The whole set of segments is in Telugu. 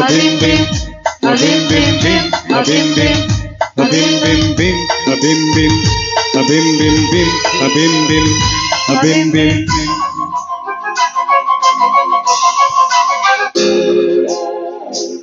Abim bim, abim bim bim, abim bim, abim bim bim, abim bim, abim bim bim, abim bim, abim bim.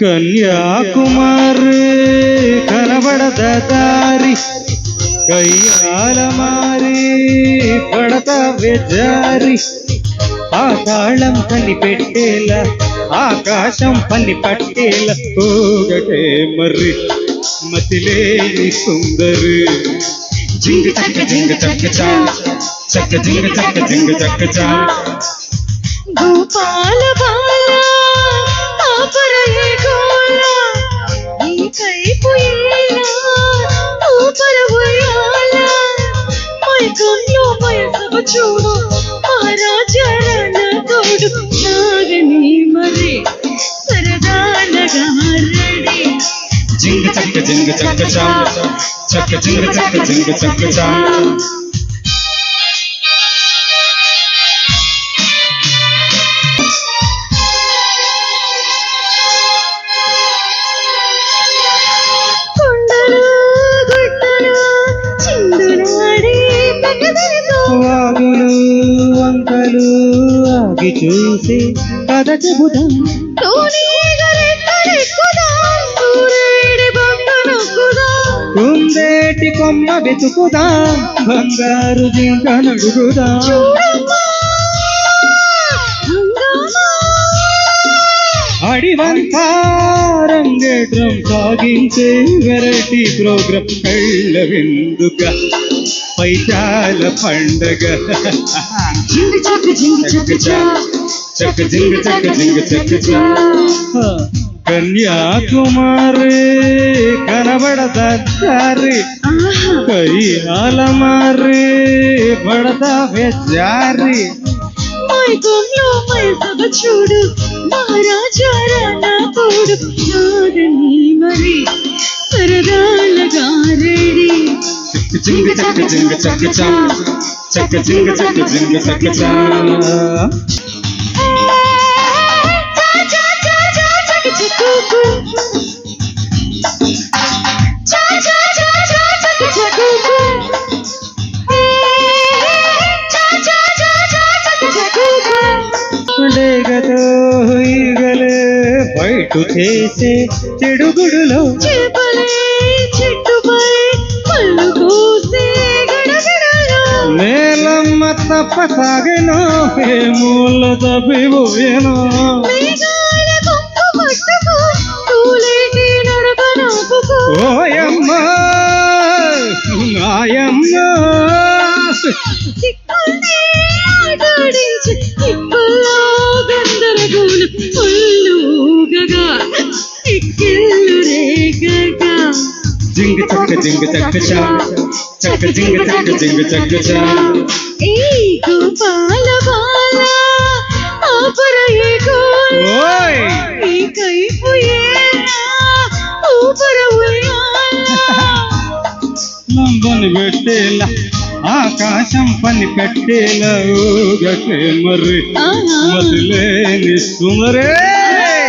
കന്യാകുമാര് കനപടത താരി കയ്യാലമാരി പടത വെജാരി പാതാളം തനി പെട്ടേല ఆకాశం పని పట్టేలా పోగటే మరి మతిలేని సుందరి. జింగ చక్క జింగ చక్క చా చక్క జింగ చక్క జింగ చక్క చా. గోపాల బాల ఆపరయే గోల ఈ కైపు ఏలా ఊపర ఉయ్యాల. మైకంలో వయసవ చూడు మహారాజా రణ తోడు. జింగ చక్క చా చక్క జింగ చక్క జింగ చక్క చా వాగులు వంకలు ఆగి చూసి కథ చెబుదాం. కొమ్మ వెతుకుదాం? బంగారు జింక నడుగుదాం అడివంతా రంగేట్రం సాగించే వెరైటీ ప్రోగ్రాం కళ్ళ విందుక పైచాల పండగ. జింగి చక్క జింగి చక్క చా చక్క జింగ చక్క జింగ. చక్క దారి ఆహా కయ్యాల మారి పడతా జారి మైకంలో మైసభ చూడు. మహారాజా రానా తోడు నాగని మరి సరదాలగా రెడీ. జింగ చక్క జింగ చక్క చక్క జింగ చక్క జింగ చక్క చా బయట చేసే చెడుగుడులో నేలమ్మ తప్ప సాగెనో ఏ మూల తప్పిపోయేనో. ఓయమ్మ నాయమ్మ. జింగ చక్క జింగ చక్క చా చక్క జింగ చక్క జింగ చక్క చా ఏ గోపాల బాల ఆపర ఏ ఓయ్ ఈ కైపు ఏలా ఊపర నంబని పెట్టేలా ఆకాశం పని పెట్టేలా ఊగటే మరి. మదిలేని సుమరే